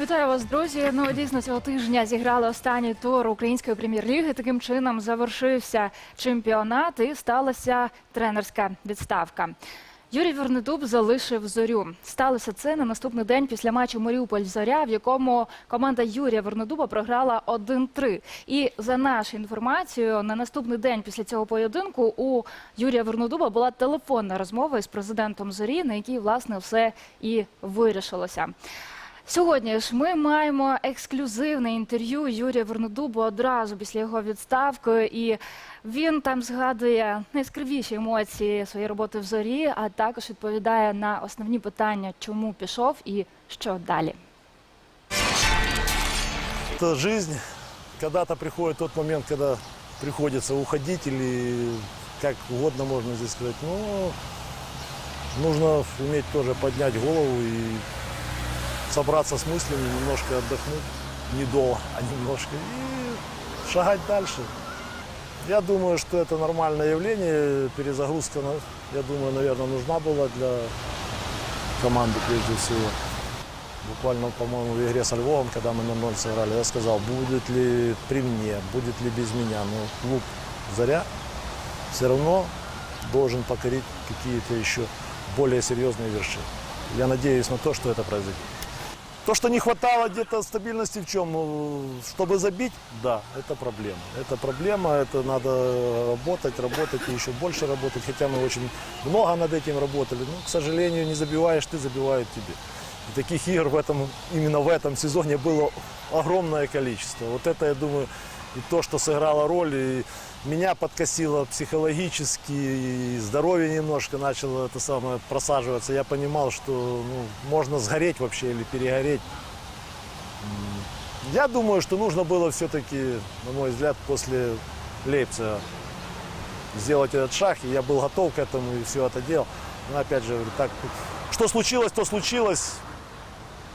Вітаю вас, друзі. Ну дійсно цього тижня зіграли останній тур української прем'єр-ліги. Таким чином завершився чемпіонат і сталася тренерська відставка. Юрій Вернедуб залишив зорю. Сталося це на наступний день після матчу Маріуполь Зоря, в якому команда Юрія Вернедуба програла 1-3. І за нашою інформацією, на наступний день після цього поєдинку у Юрія Вернедуба була телефонна розмова із президентом Зорі, на якій власне все і вирішилося. Сьогодні ж ми маємо ексклюзивне інтерв'ю Юрія Вернодубу одразу після його відставки, і він там згадує найскравіші емоції своєї роботи в зорі, а також відповідає на основні питання, чому пішов і що далі. Это жизнь. Когда-то приходит момент, когда приходится уходить или как угодно можно здесь сказать. Но нужно уметь тоже поднять голову и собраться с мыслями, немножко отдохнуть. Недолго, а немножко. И шагать дальше. Я думаю, что это нормальное явление. Перезагрузка, я думаю, наверное, нужна была для команды прежде всего. Буквально, по-моему, в игре со Львовом, когда мы на ноль сыграли, я сказал, будет ли при мне, будет ли без меня. Но клуб «Заря» все равно должен покорить какие-то еще более серьезные вершины. Я надеюсь на то, что это произойдет. То, что не хватало где-то стабильности в чем, ну, чтобы забить, да, это проблема. Это проблема, это надо работать, работать и еще больше работать, хотя мы очень много над этим работали. Но, к сожалению, не забиваешь ты, забивают тебе. И таких игр в этом, именно в этом сезоне было огромное количество. Вот это, я думаю, и то, что сыграло роль, и меня подкосило психологически, и здоровье немножко начало это самое просаживаться. Я понимал, что ну, можно сгореть вообще или перегореть. Я думаю, что нужно было все-таки, на мой взгляд, после Лейпцига сделать этот шаг, и я был готов к этому и все это делал. Но опять же, так, что случилось, то случилось.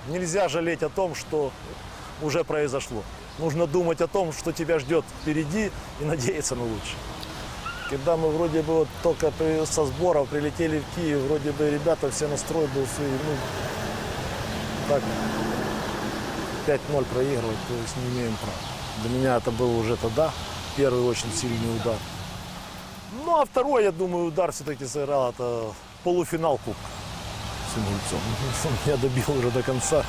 Нельзя жалеть о том, что уже произошло. Нужно думать о том, что тебя ждет впереди и надеяться на лучшее. Когда мы вроде бы вот только со сборов прилетели в Киев, вроде бы ребята, все настрой был, все, ну, так, 5-0 проигрывать, то есть не имеем права. Для меня это был уже тогда первый очень сильный удар. Ну, а второй, я думаю, удар все-таки сыграл, это полуфинал Кубка меня добил уже до конца.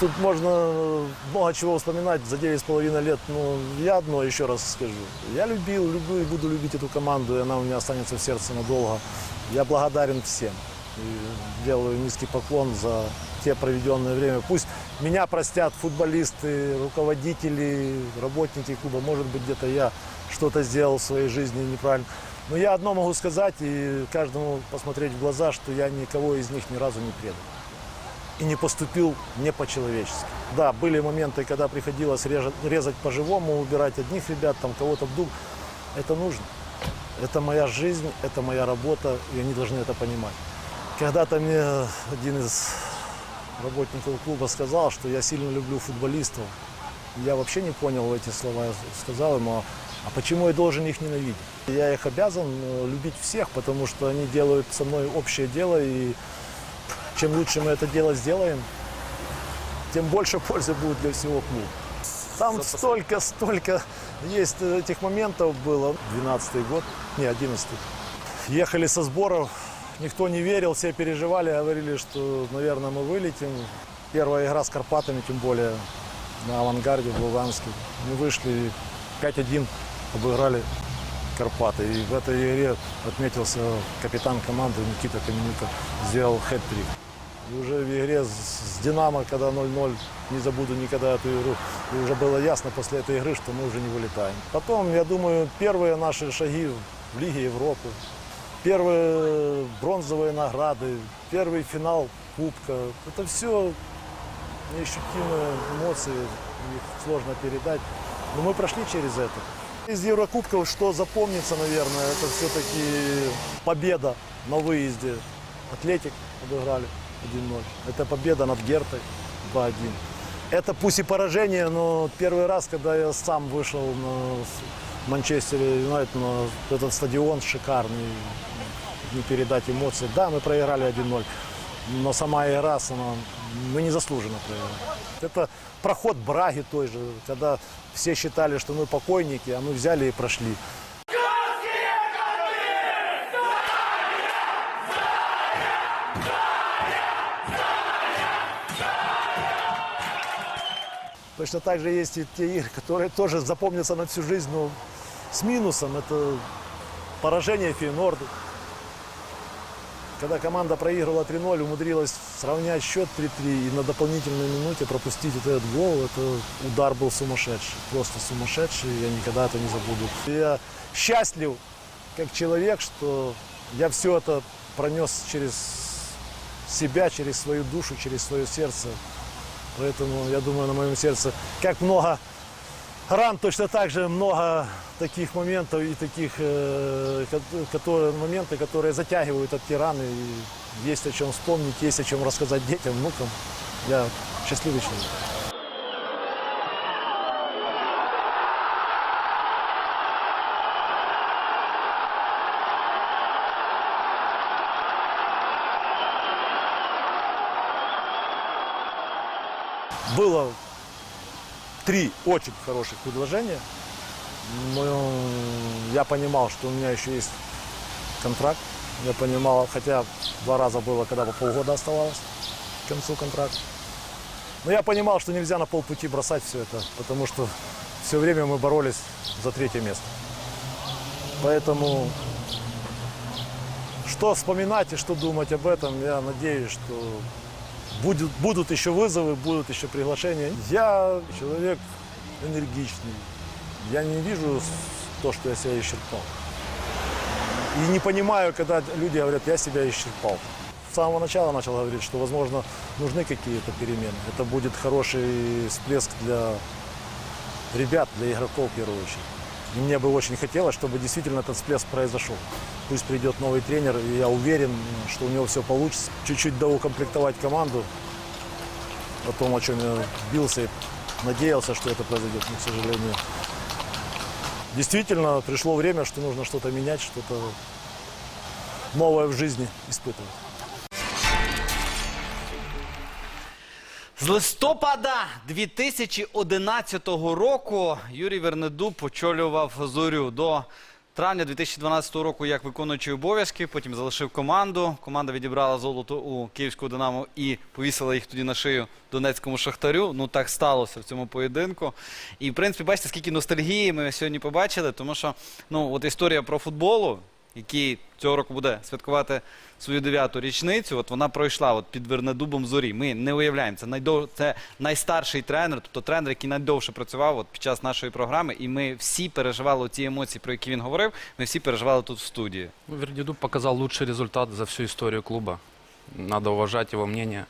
Тут можно много чего вспоминать за 9,5 лет. Но я одно еще раз скажу. Я любил, люблю и буду любить эту команду, и она у меня останется в сердце надолго. Я благодарен всем. И делаю низкий поклон за те проведенное время. Пусть меня простят футболисты, руководители, работники клуба. Может быть, где-то я что-то сделал в своей жизни неправильно. Но я одно могу сказать и каждому посмотреть в глаза, что я никого из них ни разу не предал и не поступил не по-человечески. Да, были моменты, когда приходилось режать- резать по-живому, убирать одних ребят, там кого-то в дуб. Это нужно. Это моя жизнь, это моя работа, и они должны это понимать. Когда-то мне один из работников клуба сказал, что я сильно люблю футболистов. Я вообще не понял эти слова. Я сказал ему, а почему я должен их ненавидеть? Я их обязан э, любить всех, потому что они делают со мной общее дело, и чем лучше мы это дело сделаем, тем больше пользы будет для всего клуба. Там столько, столько есть этих моментов было. 12 год, не, 11 Ехали со сборов, никто не верил, все переживали, говорили, что, наверное, мы вылетим. Первая игра с Карпатами, тем более на авангарде в Луганске. Мы вышли 5-1, обыграли Карпаты. И в этой игре отметился капитан команды Никита Каменюка, сделал хэт-трик. И уже в игре с, Динамо, когда 0-0, не забуду никогда эту игру, и уже было ясно после этой игры, что мы уже не вылетаем. Потом, я думаю, первые наши шаги в Лиге Европы, первые бронзовые награды, первый финал Кубка. Это все неощутимые эмоции, их сложно передать. Но мы прошли через это. Из Еврокубков что запомнится, наверное, это все-таки победа на выезде. Атлетик обыграли 1-0. Это победа над Гертой 2-1. Это пусть и поражение, но первый раз, когда я сам вышел на, Манчестер Юнайтед, но этот стадион шикарный, не передать эмоции. Да, мы проиграли 1-0, но сама игра, сама, мы незаслуженно проиграли. Это проход Браги той же, когда все считали, что мы покойники, а мы взяли и прошли. Точно так же есть и те игры, которые тоже запомнятся на всю жизнь, но с минусом. Это поражение Фейнорду. Когда команда проигрывала 3-0, умудрилась сравнять счет 3-3 и на дополнительной минуте пропустить вот этот гол, это удар был сумасшедший, просто сумасшедший, я никогда это не забуду. Я счастлив как человек, что я все это пронес через себя, через свою душу, через свое сердце. Поэтому я думаю, на моем сердце, как много ран, точно так же много таких моментов и таких э, ко- которые, моменты, которые затягивают от тираны. И есть о чем вспомнить, есть о чем рассказать детям, внукам. Я счастливый человек. Было три очень хороших предложения. Но я понимал, что у меня еще есть контракт. Я понимал, хотя два раза было, когда по полгода оставалось к концу контракта. Но я понимал, что нельзя на полпути бросать все это, потому что все время мы боролись за третье место. Поэтому что вспоминать и что думать об этом, я надеюсь, что будет, будут еще вызовы, будут еще приглашения. Я человек энергичный. Я не вижу то, что я себя исчерпал. И не понимаю, когда люди говорят, я себя исчерпал. С самого начала начал говорить, что, возможно, нужны какие-то перемены. Это будет хороший всплеск для ребят, для игроков в первую очередь. И мне бы очень хотелось, чтобы действительно этот всплеск произошел. Пусть придет новый тренер, и я уверен, что у него все получится. Чуть-чуть доукомплектовать команду, о том, о чем я бился и надеялся, что это произойдет, но, к сожалению. Действительно, пришло время, что нужно что-то менять, что-то новое в жизни испытывать. З листопада 2011 року Юрій Вернедуб очолював зорю до травня 2012 року як виконуючий обов'язки. Потім залишив команду. Команда відібрала золото у Київського Динамо і повісила їх тоді на шию Донецькому Шахтарю. Ну так сталося в цьому поєдинку. І в принципі, бачите, скільки ностальгії ми сьогодні побачили, тому що ну от історія про футболу, який цього року буде святкувати свою дев'яту річницю. От вона пройшла от під Вернедубом зорі. Ми не уявляємо. Це найдов... це найстарший тренер, тобто тренер, який найдовше працював от під час нашої програми. І ми всі переживали ті емоції, про які він говорив. Ми всі переживали тут в студії. Вердидуб показал лучший результат за всю историю клуба. Надо уважать его мнение.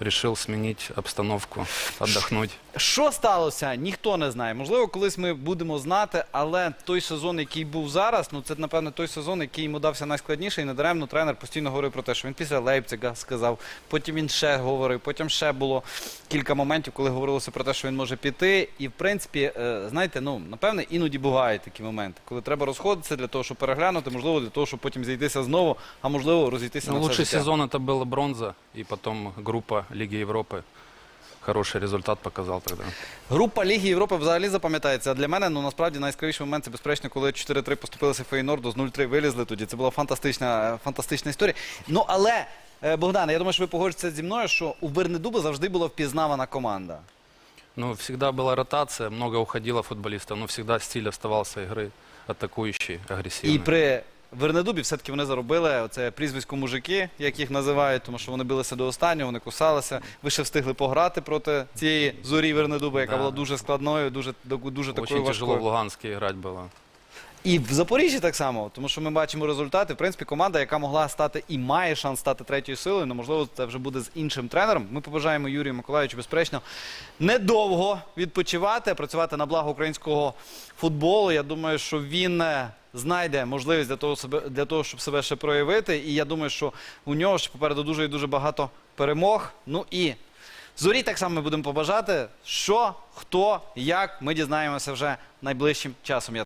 Решил сменить обстановку, отдохнуть. Що сталося, ніхто не знає. Можливо, колись ми будемо знати, але той сезон, який був зараз, ну це напевно той сезон, який йому дався найскладніший. І недаремно тренер постійно говорив про те, що він після Лейпцига сказав. Потім він ще говорив. Потім ще було кілька моментів, коли говорилося про те, що він може піти. І в принципі, е, знаєте, ну напевне, іноді бувають такі моменти, коли треба розходитися для того, щоб переглянути, можливо, для того, щоб потім зійтися знову, а можливо, розійтися Ну, на все лучший життя. сезон это была бронза, и потом группа Лиги Европы. Хороший результат показал тогда. Група Ліги Європи взагалі запам'ятається. А для мене ну насправді найяскравіший момент це безперечно, коли 4-3 поступилися Фейнорду, з 0-3 вилізли тоді. Це була фантастична, фантастична історія. Ну але е, Богдан, я думаю, що ви погоджуєтеся зі мною, що у Вернедуба завжди була впізнавана команда. Ну, всегда была ротация, много уходило футболистов, но всегда стиль оставался игры атакующий, агрессивный. І при Вернедубі все-таки вони заробили оце прізвисько мужики, як їх називають, тому що вони билися до останнього, вони кусалися. Ви ще встигли пограти проти цієї зорі Вернедуба, яка Да. була дуже складною, дуже, дуже такою Очень тяжело в Луганській Луганске играть было. І в Запоріжжі так само, тому що ми бачимо результати. В принципі, команда, яка могла стати і має шанс стати третьою силою, але можливо це вже буде з іншим тренером. Ми побажаємо Юрію Миколаївичу, безперечно, недовго відпочивати, працювати на благо українського футболу. Я думаю, що він е, знайде можливість для того, для того, щоб себе ще проявити. І я думаю, що у нього ще попереду дуже і дуже багато перемог. Ну і Зорі так само ми будемо побажати, що, хто, як, ми дізнаємося вже найближчим часом.